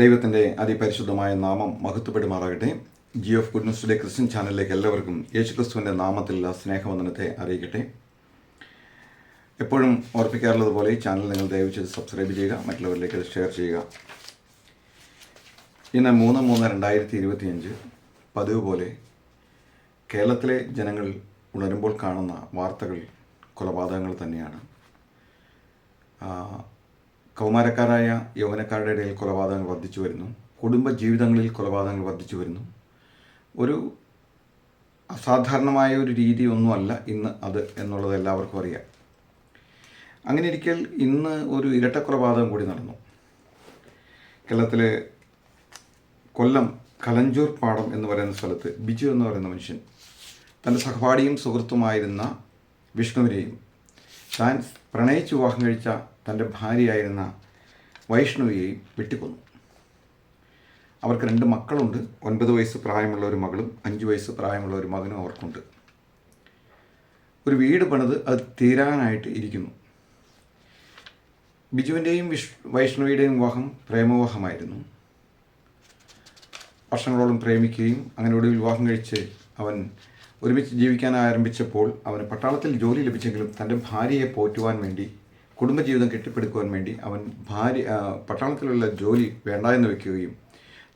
ദൈവത്തിന്റെ അതിപരിശുദ്ധമായ നാമം മഹത്വപ്പെടുമാറാകട്ടെ. ജി ഓഫ് ഗുഡ്നസ് ക്രിസ്ത്യൻ ചാനലിലേക്ക് എല്ലാവർക്കും യേശുക്രിസ്തുവിന്റെ നാമത്തിലുള്ള സ്നേഹവന്ദനത്തെ അറിയിക്കട്ടെ. എപ്പോഴും ഓർപ്പിക്കാറുള്ളത് പോലെ ഈ ചാനൽ നിങ്ങൾ ദയവ് സബ്സ്ക്രൈബ് ചെയ്യുക മറ്റുള്ളവരിലേക്ക് അത് ഷെയർ ചെയ്യുക. ഇന്ന് മൂന്ന് മൂന്ന് രണ്ടായിരത്തി ഇരുപത്തിയഞ്ച് പതിവ് പോലെ കേരളത്തിലെ ജനങ്ങൾ ഉണരുമ്പോൾ കാണുന്ന വാർത്തകൾ കൊലപാതകങ്ങൾ തന്നെയാണ്. കൗമാരക്കാരായ യൗവനക്കാരുടെ ഇടയിൽ കൊലപാതകങ്ങൾ വർദ്ധിച്ചു വരുന്നു. കുടുംബ ജീവിതങ്ങളിൽ കൊലപാതകങ്ങൾ വർദ്ധിച്ചു വരുന്നു. ഒരു അസാധാരണമായ ഒരു രീതി ഒന്നുമല്ല ഇന്ന് അത് എന്നുള്ളത് എല്ലാവർക്കും അറിയാം. അങ്ങനെ ഇരിക്കൽ ഇന്ന് ഒരു ഇരട്ട കൊലപാതകം കൂടി നടന്നു. കേരളത്തിലെ കൊല്ലം കലഞ്ചൂർ പാടം എന്ന് പറയുന്ന സ്ഥലത്ത് ബിജു എന്ന് പറയുന്ന മനുഷ്യൻ തന്റെ സഹപാഠിയും സുഹൃത്തുമായിരുന്ന വിഷ്ണുവിനെയും താൻ പ്രണയിച്ച് വിവാഹം കഴിച്ച തന്റെ ഭാര്യയായിരുന്ന വൈഷ്ണവിയെയും വെട്ടിക്കൊന്നു. അവർക്ക് രണ്ട് മക്കളുണ്ട്. ഒൻപത് വയസ്സ് പ്രായമുള്ള ഒരു മകളും അഞ്ച് വയസ്സ് പ്രായമുള്ള ഒരു മകനും അവർക്കുണ്ട്. ഒരു വീട് പണിത് അത് തീരാനായിട്ട് ഇരിക്കുന്നു. ബിജുവിന്റെയും വിഷ് വൈഷ്ണവിയുടെയും വിവാഹം പ്രേമവിവാഹമായിരുന്നു. വർഷങ്ങളോളം പ്രേമിക്കുകയും അങ്ങനെ ഒടുവിൽ വിവാഹം കഴിച്ച് അവൻ ഒരുമിച്ച് ജീവിക്കാൻ ആരംഭിച്ചപ്പോൾ അവന് പട്ടാളത്തിൽ ജോലി ലഭിച്ചെങ്കിലും തന്റെ ഭാര്യയെ പോറ്റുവാൻ വേണ്ടി കുടുംബജീവിതം കെട്ടിപ്പടുക്കുവാൻ വേണ്ടി അവൻ ഭാര്യ പട്ടാളത്തിലുള്ള ജോലി വേണ്ട എന്ന് വെക്കുകയും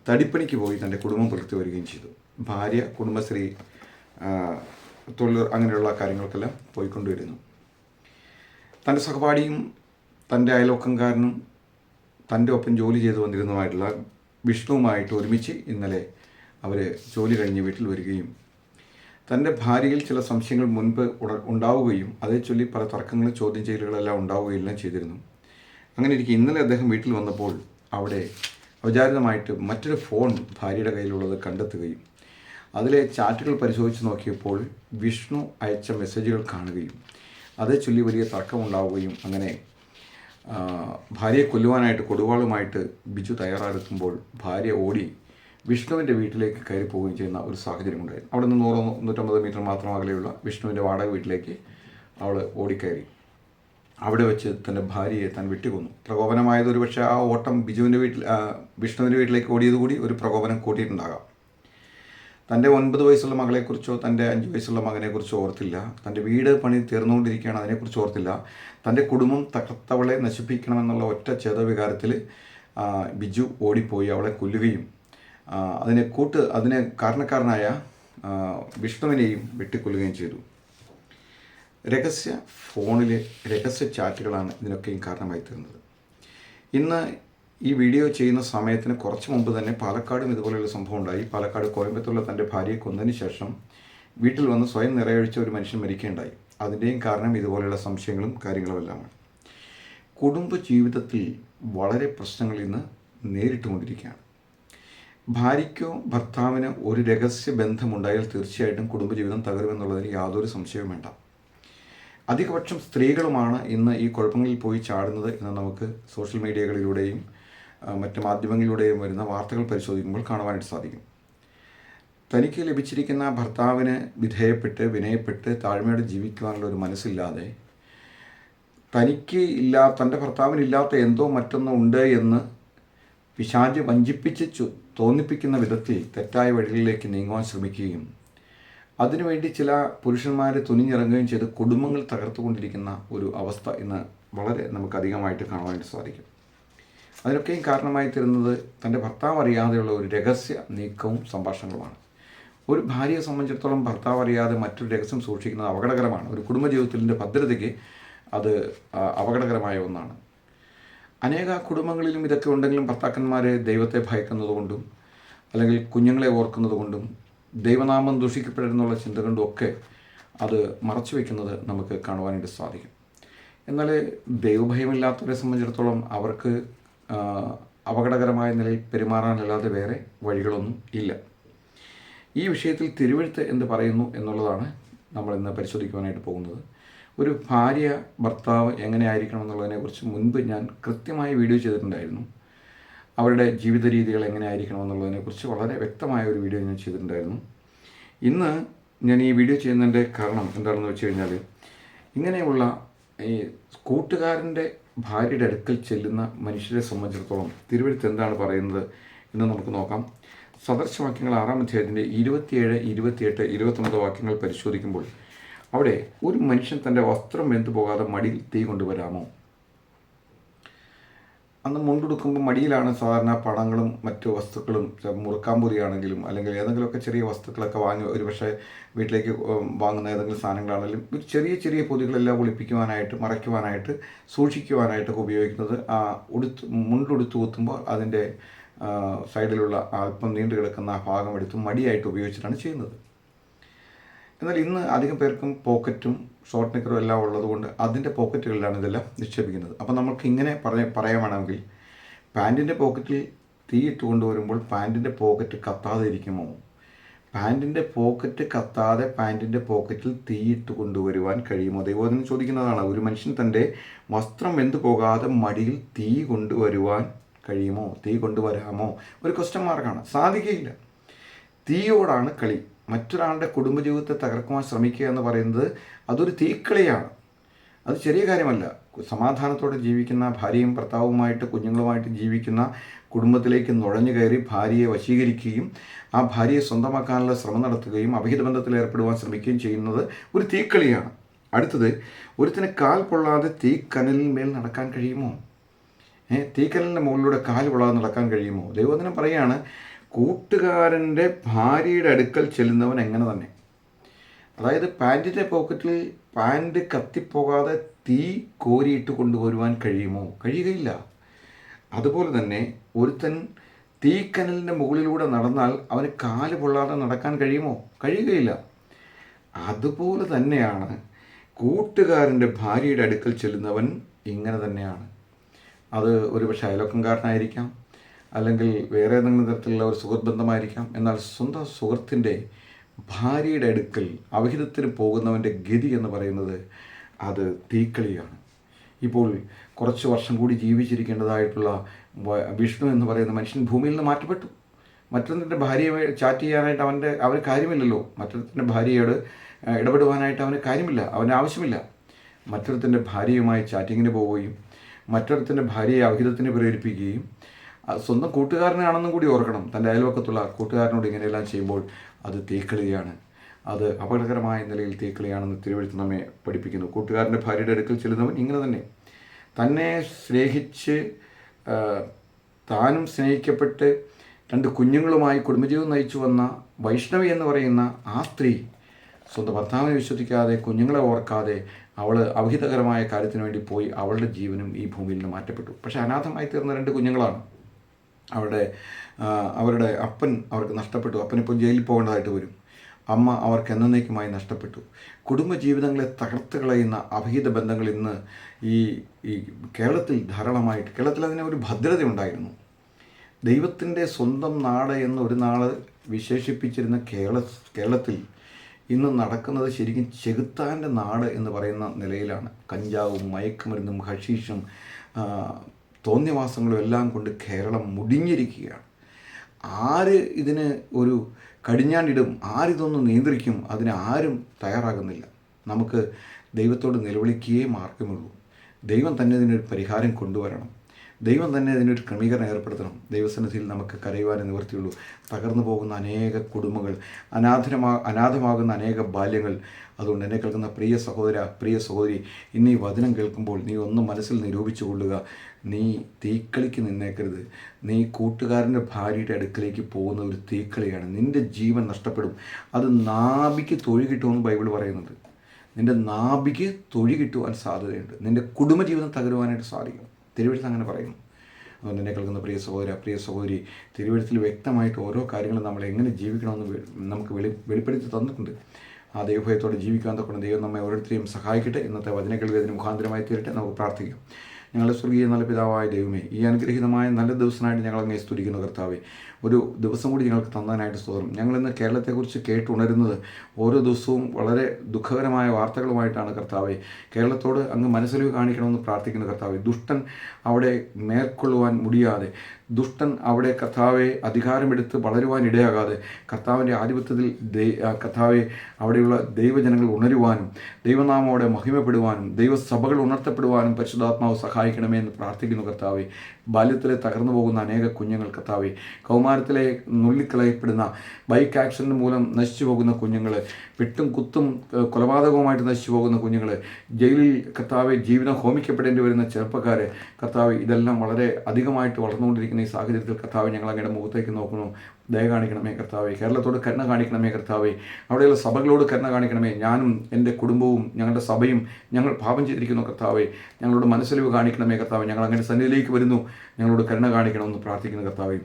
തടിപ്പണിക്ക് പോയി തന്റെ കുടുംബം പുലർത്തി വരികയും ചെയ്തു. ഭാര്യ കുടുംബശ്രീ തൊഴിൽ അങ്ങനെയുള്ള കാര്യങ്ങൾക്കെല്ലാം പോയിക്കൊണ്ടുവരുന്നു. തന്റെ സഹപാഠിയും തന്റെ അയൽവക്കംകാരനും തന്റെ ഒപ്പം ജോലി ചെയ്തു വന്നിരുന്നതുമായിട്ടുള്ള വിഷ്ണുവുമായിട്ട് ഒരുമിച്ച് ഇന്നലെ അവർ ജോലി കഴിഞ്ഞ് വീട്ടിൽ വരികയും തന്റെ ഭാര്യയിൽ ചില സംശയങ്ങൾ മുൻപ് ഉണ്ടാവുകയും അതേ ചൊല്ലി പല തർക്കങ്ങളും ചോദ്യം ചെയ്യലുകളെല്ലാം ഉണ്ടാവുകയും എല്ലാം ചെയ്തിരുന്നു. അങ്ങനെ ഇരിക്കെ ഇന്നലെ അദ്ദേഹം വീട്ടിൽ വന്നപ്പോൾ അവിടെ ഔചാരിതമായിട്ട് മറ്റൊരു ഫോൺ ഭാര്യയുടെ കയ്യിലുള്ളത് കണ്ടെത്തുകയും അതിലെ ചാറ്റുകൾ പരിശോധിച്ച് നോക്കിയപ്പോൾ വിഷ്ണു അയച്ച മെസ്സേജുകൾ കാണുകയും അതേ ചൊല്ലി വലിയ തർക്കമുണ്ടാവുകയും അങ്ങനെ ഭാര്യയെ കൊല്ലുവാനായിട്ട് കൊടുവാളുമായിട്ട് ബിജു തയ്യാറെടുക്കുമ്പോൾ ഭാര്യ ഓടി വിഷ്ണുവിന്റെ വീട്ടിലേക്ക് കയറി പോവുകയും ചെയ്യുന്ന ഒരു സാഹചര്യം ഉണ്ടായിരുന്നു. അവിടെ നിന്ന് നൂറ് നൂറ്റമ്പത് മീറ്റർ മാത്രം അകലെയുള്ള വിഷ്ണുവിന്റെ വാടക വീട്ടിലേക്ക് അവൾ ഓടിക്കയറി. അവിടെ വെച്ച് തന്റെ ഭാര്യയെ താൻ വെട്ടിക്കൊന്നു പ്രകോപനമായത് ഒരു പക്ഷേ ആ ഓട്ടം ബിജുവിന്റെ വീട്ടിൽ വിഷ്ണുവിന്റെ വീട്ടിലേക്ക് ഓടിയത് കൂടി ഒരു പ്രകോപനം കൂട്ടിയിട്ടുണ്ടാകാം. തന്റെ ഒൻപത് വയസ്സുള്ള മകളെക്കുറിച്ചോ തന്റെ അഞ്ച് വയസ്സുള്ള മകനെക്കുറിച്ചോ ഓർത്തില്ല. തന്റെ വീട് പണി തീർന്നുകൊണ്ടിരിക്കുകയാണ് അതിനെക്കുറിച്ച് ഓർത്തില്ല. തന്റെ കുടുംബം തകർത്തവളെ നശിപ്പിക്കണമെന്നുള്ള ഒറ്റ ചേതവികാരത്തിൽ ബിജു ഓടിപ്പോയി. അവളെ കൊല്ലുകയും അതിനെ കൂട്ട് അതിനെ കാരണക്കാരനായ വിഷ്ണുവിനെയും വെട്ടിക്കൊല്ലുകയും ചെയ്തു. രഹസ്യ ഫോണിലെ രഹസ്യ ചാറ്റുകളാണ് ഇതിനൊക്കെയും കാരണമായി തീർന്നത്. ഇന്ന് ഈ വീഡിയോ ചെയ്യുന്ന സമയത്തിന് കുറച്ച് മുമ്പ് തന്നെ പാലക്കാടും ഇതുപോലെയുള്ള സംഭവം ഉണ്ടായി. പാലക്കാട് കോയമ്പത്തൂരിലെ തന്റെ ഭാര്യയെ കൊന്നതിന് ശേഷം വീട്ടിൽ വന്ന് സ്വയം നിറയൊഴിച്ച ഒരു മനുഷ്യൻ മരിക്കുകയുണ്ടായി. അതിന്റെയും കാരണം ഇതുപോലെയുള്ള സംശയങ്ങളും കാര്യങ്ങളുമെല്ലാമാണ്. കുടുംബ ജീവിതത്തിൽ വളരെ പ്രശ്നങ്ങൾ ഇന്ന് നേരിട്ടുകൊണ്ടിരിക്കുകയാണ്. ഭാര്യയ്ക്കോ ഭർത്താവിനോ ഒരു രഹസ്യ ബന്ധമുണ്ടായാൽ തീർച്ചയായിട്ടും കുടുംബജീവിതം തകരുമെന്നുള്ളതിന് യാതൊരു സംശയവും വേണ്ട. അധികപക്ഷം സ്ത്രീകളുമാണ് ഇന്ന് ഈ കുഴപ്പങ്ങളിൽ പോയി ചാടുന്നത് എന്ന് നമുക്ക് സോഷ്യൽ മീഡിയകളിലൂടെയും മറ്റ് മാധ്യമങ്ങളിലൂടെയും വരുന്ന വാർത്തകൾ പരിശോധിക്കുമ്പോൾ കാണുവാനായിട്ട് സാധിക്കും. തനിക്ക് ലഭിച്ചിരിക്കുന്ന ഭർത്താവിന് വിധേയപ്പെട്ട് വിനയപ്പെട്ട് താഴ്മയോടെ ജീവിക്കുവാനുള്ള ഒരു മനസ്സില്ലാതെ തനിക്ക് ഇല്ല തന്റെ ഭർത്താവിനില്ലാത്ത എന്തോ മറ്റൊന്നോ ഉണ്ട് എന്ന് പിശാച് വഞ്ചിപ്പിച്ച് തോന്നിപ്പിക്കുന്ന വിധത്തിൽ തെറ്റായ വഴികളിലേക്ക് നീങ്ങുവാൻ ശ്രമിക്കുകയും അതിനുവേണ്ടി ചില പുരുഷന്മാർ തുനിഞ്ഞിറങ്ങുകയും ചെയ്ത് കുടുംബങ്ങൾ തകർത്തുകൊണ്ടിരിക്കുന്ന ഒരു അവസ്ഥ ഇന്ന് വളരെ നമുക്ക് അധികമായിട്ട് കാണുവാനായിട്ട് സാധിക്കും. അതിനൊക്കെയും കാരണമായി തരുന്നത് തന്റെ ഭർത്താവ് അറിയാതെയുള്ള ഒരു രഹസ്യ നീക്കവും സംഭാഷണങ്ങളുമാണ്. ഒരു ഭാര്യയെ സംബന്ധിച്ചിടത്തോളം ഭർത്താവ് അറിയാതെ മറ്റൊരു രഹസ്യം സൂക്ഷിക്കുന്നത് അപകടകരമാണ്. ഒരു കുടുംബജീവിതത്തിന്റെ ഭദ്രതയ്ക്ക് അത് അപകടകരമായ ഒന്നാണ്. അനേക കുടുംബങ്ങളിലും ഇതൊക്കെ ഉണ്ടെങ്കിലും ഭർത്താക്കന്മാരെ ദൈവത്തെ ഭയക്കുന്നതുകൊണ്ടും അല്ലെങ്കിൽ കുഞ്ഞുങ്ങളെ ഓർക്കുന്നതുകൊണ്ടും ദൈവനാമം ദൂഷിക്കപ്പെടരുന്നുള്ള ചിന്ത കൊണ്ടും ഒക്കെ അത് മറച്ചു വയ്ക്കുന്നത് നമുക്ക് കാണുവാനായിട്ട് സാധിക്കും. എന്നാൽ ദൈവഭയമില്ലാത്തവരെ സംബന്ധിച്ചിടത്തോളം അവർക്ക് അപകടകരമായ നിലയിൽ പെരുമാറാനല്ലാതെ വേറെ വഴികളൊന്നും ഇല്ല. ഈ വിഷയത്തിൽ തിരുവഴുത്ത് എന്ത് പറയുന്നു എന്നുള്ളതാണ് നമ്മൾ ഇന്ന് പരിശോധിക്കുവാനായിട്ട് പോകുന്നത്. ഒരു ഭാര്യ ഭർത്താവ് എങ്ങനെയായിരിക്കണം എന്നുള്ളതിനെക്കുറിച്ച് മുൻപ് ഞാൻ കൃത്യമായി വീഡിയോ ചെയ്തിട്ടുണ്ടായിരുന്നു. അവരുടെ ജീവിത രീതികൾ എങ്ങനെയായിരിക്കണം എന്നുള്ളതിനെക്കുറിച്ച് വളരെ വ്യക്തമായ ഒരു വീഡിയോ ഞാൻ ചെയ്തിട്ടുണ്ടായിരുന്നു. ഇന്ന് ഞാൻ ഈ വീഡിയോ ചെയ്യുന്നതിന്റെ കാരണം എന്താണെന്ന് വെച്ച് കഴിഞ്ഞാൽ ഇങ്ങനെയുള്ള ഈ കൂട്ടുകാരന്റെ ഭാര്യയുടെ അടുക്കൽ ചെല്ലുന്ന മനുഷ്യരെ സംബന്ധിച്ചിടത്തോളം തിരുവഴുത്ത് എന്താണ് പറയുന്നത് എന്ന് നമുക്ക് നോക്കാം. സദർശവാക്യങ്ങൾ ആറാം അധ്യായത്തിന്റെ ഇരുപത്തിയേഴ് ഇരുപത്തിയെട്ട് ഇരുപത്തൊമ്പത് വാക്യങ്ങൾ പരിശോധിക്കുമ്പോൾ അവിടെ ഒരു മനുഷ്യൻ തന്റെ വസ്ത്രം വെന്തു പോകാതെ മടിയിൽ തീ കൊണ്ടുവരാമോ? അന്ന് മുണ്ടെടുക്കുമ്പോൾ മടിയിലാണ് സാധാരണ പണങ്ങളും മറ്റു വസ്തുക്കളും മുറുക്കാമ്പൂരിയാണെങ്കിലും അല്ലെങ്കിൽ ഏതെങ്കിലുമൊക്കെ ചെറിയ വസ്തുക്കളൊക്കെ വാങ്ങി ഒരു പക്ഷേ വീട്ടിലേക്ക് വാങ്ങുന്ന ഏതെങ്കിലും സാധനങ്ങളാണെങ്കിലും ഒരു ചെറിയ ചെറിയ പൊതികളെല്ലാം ഒളിപ്പിക്കുവാനായിട്ട് മറയ്ക്കുവാനായിട്ട് സൂക്ഷിക്കുവാനായിട്ടൊക്കെ ഉപയോഗിക്കുന്നത് ആ ഉടുത്ത് മുണ്ടുടുത്ത് കുത്തുമ്പോൾ അതിന്റെ സൈഡിലുള്ള അല്പം നീണ്ടു കിടക്കുന്ന ആ ഭാഗം എടുത്ത് മടിയായിട്ട് ഉപയോഗിച്ചിട്ടാണ് ചെയ്യുന്നത്. എന്നാൽ ഇന്ന് അധികം പേർക്കും പോക്കറ്റും ഷോർട്ട് നിക്കറും എല്ലാം ഉള്ളതുകൊണ്ട് അതിന്റെ പോക്കറ്റുകളിലാണ് ഇതെല്ലാം നിക്ഷേപിക്കുന്നത്. അപ്പോൾ നമുക്ക് ഇങ്ങനെ പറഞ്ഞ പറയുകയാണെങ്കിൽ പാന്റിന്റെ പോക്കറ്റിൽ തീ ഇട്ട് കൊണ്ടുവരുമ്പോൾ പാന്റിന്റെ പോക്കറ്റ് കത്താതെ ഇരിക്കുമോ? പാന്റിന്റെ പോക്കറ്റ് കത്താതെ പാന്റിന്റെ പോക്കറ്റിൽ തീയിട്ട് കൊണ്ടുവരുവാൻ കഴിയുമോ? ദൈവോധനം ചോദിക്കുന്നതാണ് ഒരു മനുഷ്യൻ തന്റെ വസ്ത്രം വെന്തു പോകാതെ മടിയിൽ തീ കൊണ്ടുവരുവാൻ കഴിയുമോ? തീ കൊണ്ടുവരാമോ? ഒരു ക്വസ്റ്റ്യൻ മാർക്കാണ് സാധിക്കുകയില്ല. തീയോടാണ് കളി. മറ്റൊരാളുടെ കുടുംബജീവിതത്തെ തകർക്കുവാൻ ശ്രമിക്കുക എന്ന് പറയുന്നത് അതൊരു തീക്കളിയാണ്. അത് ചെറിയ കാര്യമല്ല. സമാധാനത്തോടെ ജീവിക്കുന്ന ഭാര്യയും ഭർത്താവുമായിട്ട് കുഞ്ഞുങ്ങളുമായിട്ട് ജീവിക്കുന്ന കുടുംബത്തിലേക്ക് നുഴഞ്ഞു കയറി ഭാര്യയെ വശീകരിക്കുകയും ആ ഭാര്യയെ സ്വന്തമാക്കാനുള്ള ശ്രമം നടത്തുകയും അഭിഹിത ബന്ധത്തിൽ ഏർപ്പെടുവാൻ ശ്രമിക്കുകയും ചെയ്യുന്നത് ഒരു തീക്കളിയാണ്. അടുത്തത് ഒരുത്തിന് കാൽ പൊള്ളാതെ തീക്കനലിന്മേൽ നടക്കാൻ കഴിയുമോ? തീക്കനലിന്റെ മുകളിലൂടെ കാൽ പൊള്ളാതെ നടക്കാൻ കഴിയുമോ? ദൈവദിനം പറയാണ് കൂട്ടുകാരന്റെ ഭാര്യയുടെ അടുക്കൽ ചെല്ലുന്നവൻ എങ്ങനെ തന്നെ? അതായത് പാന്റിന്റെ പോക്കറ്റിൽ പാന്റ് കത്തിപ്പോകാതെ തീ കോരിയിട്ട് കൊണ്ടുവരുവാൻ കഴിയുമോ? കഴിയുകയില്ല. അതുപോലെ തന്നെ ഒരുത്തൻ തീക്കനലിന്റെ മുകളിലൂടെ നടന്നാൽ അവന് കാൽ പൊള്ളാതെ നടക്കാൻ കഴിയുമോ? കഴിയുകയില്ല. അതുപോലെ തന്നെയാണ് കൂട്ടുകാരന്റെ ഭാര്യയുടെ അടുക്കൽ ചെല്ലുന്നവൻ ഇങ്ങനെ തന്നെയാണ്. അത് ഒരുപക്ഷെ അയലോക്കംകാരനായിരിക്കാം അല്ലെങ്കിൽ വേറെ ഏതെങ്കിലും തരത്തിലുള്ള ഒരു സുഹൃത്ത് ബന്ധമായിരിക്കാം. എന്നാൽ സ്വന്തം സുഹൃത്തിന്റെ ഭാര്യയുടെ അടുക്കൽ അവിഹിതത്തിന് പോകുന്നവന്റെ ഗതി എന്ന് പറയുന്നത് അത് തീക്കളിയാണ്. ഇപ്പോൾ കുറച്ച് വർഷം കൂടി ജീവിച്ചിരിക്കേണ്ടതായിട്ടുള്ള വിഷ്ണു എന്ന് പറയുന്ന മനുഷ്യൻ ഭൂമിയിൽ നിന്ന് മാറ്റപ്പെട്ടു. മറ്റൊന്നിന്റെ ഭാര്യയെ ചാറ്റ് ചെയ്യാനായിട്ട് അവന്റെ അവന് കാര്യമില്ലല്ലോ. മറ്റൊരുത്തിന്റെ ഭാര്യയോട് ഇടപെടുവാനായിട്ട് അവന് കാര്യമില്ല. അവന് ആവശ്യമില്ല. മറ്റൊരുത്തിന്റെ ഭാര്യയുമായി ചാറ്റിങ്ങിന് പോവുകയും മറ്റൊരുത്തിന്റെ ഭാര്യയെ അവിഹിതത്തിന് പ്രേരിപ്പിക്കുകയും സ്വന്തം കൂട്ടുകാരനാണെന്നും കൂടി ഓർക്കണം. തന്റെ അയൽവക്കത്തുള്ള കൂട്ടുകാരനോട് ഇങ്ങനെയെല്ലാം ചെയ്യുമ്പോൾ അത് തീക്കളിയാണ്. അത് അപകടകരമായ നിലയിൽ തീക്കളിയാണെന്ന് തിരുവഴുത്ത് നമ്മെ പഠിപ്പിക്കുന്നു. കൂട്ടുകാരന്റെ ഭാര്യയുടെ അടുക്കൽ ചെല്ലുന്നവൻ ഇങ്ങനെ തന്നെ. തന്നെ സ്നേഹിച്ച് താനും സ്നേഹിക്കപ്പെട്ട് രണ്ട് കുഞ്ഞുങ്ങളുമായി കുടുംബജീവിതം നയിച്ചു വന്ന വൈഷ്ണവി എന്ന് പറയുന്ന ആ സ്ത്രീ സ്വന്തം ഭർത്താവിനെ വിശ്വസിക്കാതെ കുഞ്ഞുങ്ങളെ ഓർക്കാതെ അവൾ അവിഹിതകരമായ കാര്യത്തിന് വേണ്ടി പോയി അവളുടെ ജീവനും ഈ ഭൂമിയിൽ നിന്ന് മാറ്റപ്പെട്ടു. പക്ഷേ അനാഥമായി തീർന്ന രണ്ട് കുഞ്ഞുങ്ങളാണ്. അവരുടെ അവരുടെ അപ്പൻ അവർക്ക് നഷ്ടപ്പെട്ടു. അപ്പനിപ്പോൾ ജയിലിൽ പോകേണ്ടതായിട്ട് വരും. അമ്മ അവർക്ക് എന്നേക്കുമായി നഷ്ടപ്പെട്ടു. കുടുംബജീവിതങ്ങളെ തകർത്ത് കളയുന്ന അഭിഹിത ബന്ധങ്ങൾ ഇന്ന് ഈ ഈ കേരളത്തിൽ ധാരാളമായിട്ട് കേരളത്തിൽ അതിന് ഒരു ഭദ്രത ഉണ്ടായിരുന്നു ദൈവത്തിന്റെ സ്വന്തം നാട് എന്ന് ഒരു നാൾ വിശേഷിപ്പിച്ചിരുന്ന കേരള കേരളത്തിൽ ഇന്ന് നടക്കുന്നത് ശരിക്കും ചെകുത്താന്റെ നാട് എന്ന് പറയുന്ന നിലയിലാണ്. കഞ്ചാവും മയക്കുമരുന്നും ഹഷീഷും ആ, തോന്നിയവാസങ്ങളും എല്ലാം കൊണ്ട് കേരളം മുടിഞ്ഞിരിക്കുകയാണ്. ആര് ഇതിന് ഒരു കടിഞ്ഞാണ്ടിടും ആരിതൊന്ന് നിയന്ത്രിക്കും അതിന് ആരും തയ്യാറാകുന്നില്ല. നമുക്ക് ദൈവത്തോട് നിലവിളിക്കുകയേ മാർഗമുള്ളൂ. ദൈവം തന്നെ ഇതിനൊരു പരിഹാരം കൊണ്ടുവരണം. ദൈവം തന്നെ ഇതിനൊരു ക്രമീകരണം ഏർപ്പെടുത്തണം. ദൈവസന്നിധിയിൽ നമുക്ക് കരയുവാനേ നിവൃത്തിയുള്ളൂ തകർന്നു പോകുന്ന അനേക കുടുംബങ്ങൾ അനാഥനമാ അനാഥമാകുന്ന അനേക ബാല്യങ്ങൾ അതുകൊണ്ട് എന്നെ കേൾക്കുന്ന പ്രിയ സഹോദര പ്രിയ സഹോദരി ഇന്നീ വചനം കേൾക്കുമ്പോൾ നീ ഒന്ന് മനസ്സിൽ നിരൂപിച്ചു കൊള്ളുക. നീ തീക്കളിക്ക് നിന്നേക്കരുത്. നീ കൂട്ടുകാരന്റെ ഭാര്യയുടെ അടുക്കലേക്ക് പോകുന്ന ഒരു തീക്കളിയാണ്. നിന്റെ ജീവൻ നഷ്ടപ്പെടും. അത് നാഭിക്ക് തൊഴി കിട്ടുമെന്ന് ബൈബിൾ പറയുന്നത്. നിന്റെ നാഭിക്ക് തൊഴി കിട്ടുവാൻ സാധ്യതയുണ്ട്. നിന്റെ കുടുംബജീവിതം തകരുവാനായിട്ട് സാധിക്കും. തിരുവഴുത്ത് അങ്ങനെ പറയുന്നു. അതുകൊണ്ട് എന്നെ കേൾക്കുന്ന പ്രിയ സഹോദര പ്രിയ സഹോദരി തിരുവഴുത്തിൽ വ്യക്തമായിട്ട് ഓരോ കാര്യങ്ങളും നമ്മൾ എങ്ങനെ ജീവിക്കണമെന്ന് നമുക്ക് വെളി വെളിപ്പെടുത്തി തന്നിട്ടുണ്ട്. ആ ദൈവഭയത്തോടെ ജീവിക്കാൻ തൊക്കെ ദൈവം നമ്മെ ഓരോരുത്തരെയും സഹായിക്കട്ടെ. ഇന്നത്തെ വചന അതിന് മുഖാന്തരമായി തീരട്ടെ. നമുക്ക് പ്രാർത്ഥിക്കാം. ഞങ്ങളുടെ സ്വർഗീയ നല്ല പിതാവായ ദൈവമേ ഈ അനുഗ്രഹീതമായ നല്ല ദിവസമായിട്ട് ഞങ്ങൾ അങ്ങേ സ്തുതിക്കുന്നു കർത്താവേ. ഒരു ദിവസം കൂടി ഞങ്ങൾക്ക് തന്നാനായിട്ട് സ്തോത്രം. ഞങ്ങൾ ഞങ്ങളിന്ന് കേരളത്തെക്കുറിച്ച് കേട്ടുണരുന്നത് ഓരോ ദിവസവും വളരെ ദുഃഖകരമായ വാർത്തകളുമായിട്ടാണ് കർത്താവെ. കേരളത്തോട് അങ്ങ് മനസ്സിൽ കാണിക്കണമെന്ന് പ്രാർത്ഥിക്കുന്നു കർത്താവെ. ദുഷ്ടൻ അവിടെ മേൽക്കൊള്ളുവാൻ മുടിയാതെ ദുഷ്ടൻ അവിടെ കർത്താവെ അധികാരമെടുത്ത് വളരുവാൻ ഇടയാകാതെ കർത്താവിന്റെ ആധിപത്യത്തിൽ കർത്താവെ അവിടെയുള്ള ദൈവജനങ്ങൾ ഉണരുവാനും ദൈവനാമം അവിടെ മഹിമപ്പെടുവാനും ദൈവസഭകൾ ഉണർത്തപ്പെടുവാനും പരിശുദ്ധാത്മാവ് സഹായിക്കണമേ എന്ന് പ്രാർത്ഥിക്കുന്നു കർത്താവെ. ബാല്യത്തിലെ തകർന്നു പോകുന്ന അനേക കുഞ്ഞുങ്ങൾ കർത്താവെ. കൗമാരത്തിലെ നുള്ളിക്കളയപ്പെടുന്ന ബൈക്ക് ആക്സിഡന്റ് മൂലം നശിച്ചു പോകുന്ന കുഞ്ഞുങ്ങൾ വെട്ടും കുത്തും കൊലപാതകവുമായിട്ട് നശിച്ചു പോകുന്ന കുഞ്ഞുങ്ങൾ ജയിലിൽ കർത്താവെ ജീവിതം ഹോമിക്കപ്പെടേണ്ടി വരുന്ന ചെറുപ്പക്കാർ കർത്താവ് ഇതെല്ലാം വളരെ അധികമായിട്ട് വളർന്നുകൊണ്ടിരിക്കുന്ന ഈ സാഹചര്യത്തിൽ കർത്താവ് ഞങ്ങൾ അങ്ങയുടെ മുഖത്തേക്ക് നോക്കുന്നു. ദയ കാണിക്കണമേ കർത്താവെ. കേരളത്തോട് കരുണ കാണിക്കണമേ കർത്താവെ. അവിടെയുള്ള സഭകളോട് കരുണ കാണിക്കണമേ. ഞാനും എന്റെ കുടുംബവും ഞങ്ങളുടെ സഭയും ഞങ്ങൾ പാപം ചെയ്തിരിക്കുന്നു കർത്താവെ. ഞങ്ങളോട് മനസ്സിലിവ് കാണിക്കണമേ കർത്താവെ. ഞങ്ങൾ അങ്ങനെ സന്നിധിയിലേക്ക് വരുന്നു. ഞങ്ങളോട് കരുണ കാണിക്കണമെന്ന് പ്രാർത്ഥിക്കുന്നു കർത്താവെ.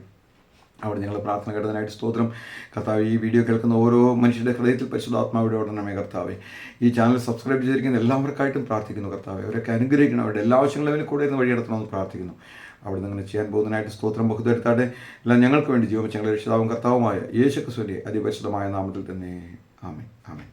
അവിടെ ഞങ്ങൾ പ്രാർത്ഥന കേട്ടതിനായിട്ട് സ്തോത്രം. കർത്താവ് ഈ വീഡിയോ കേൾക്കുന്ന ഓരോ മനുഷ്യരുടെ ഹൃദയത്തിൽ പരിശുദ്ധാത്മാവിടെ ഉടനമേ കർത്താവെ. ഈ ചാനൽ സബ്സ്ക്രൈബ് ചെയ്തിരിക്കുന്ന എല്ലാവർക്കായിട്ടും പ്രാർത്ഥിക്കുന്നു കർത്താവെ. അവരൊക്കെ അനുഗ്രഹിക്കണം. അവരുടെ എല്ലാ ആവശ്യങ്ങളും കൂടെ ഇരുന്ന് വഴിയെടുത്തണമെന്ന് പ്രാർത്ഥിക്കുന്നു. അവിടെ അങ്ങനെ ചെയ്യാൻ പോകുന്നതിനായിട്ട് സ്തോത്രം ബഹുതരുത്താട്ടെ എല്ലാം ഞങ്ങൾക്ക് വേണ്ടി ജീവിച്ച ഞങ്ങളുടെ രക്ഷിതാവും കർത്താവുമായ യേശുക്രിസ്തുവിന്റെ അതിപരിശുദ്ധമായ നാമത്തിൽ തന്നെ. ആമേ ആമേ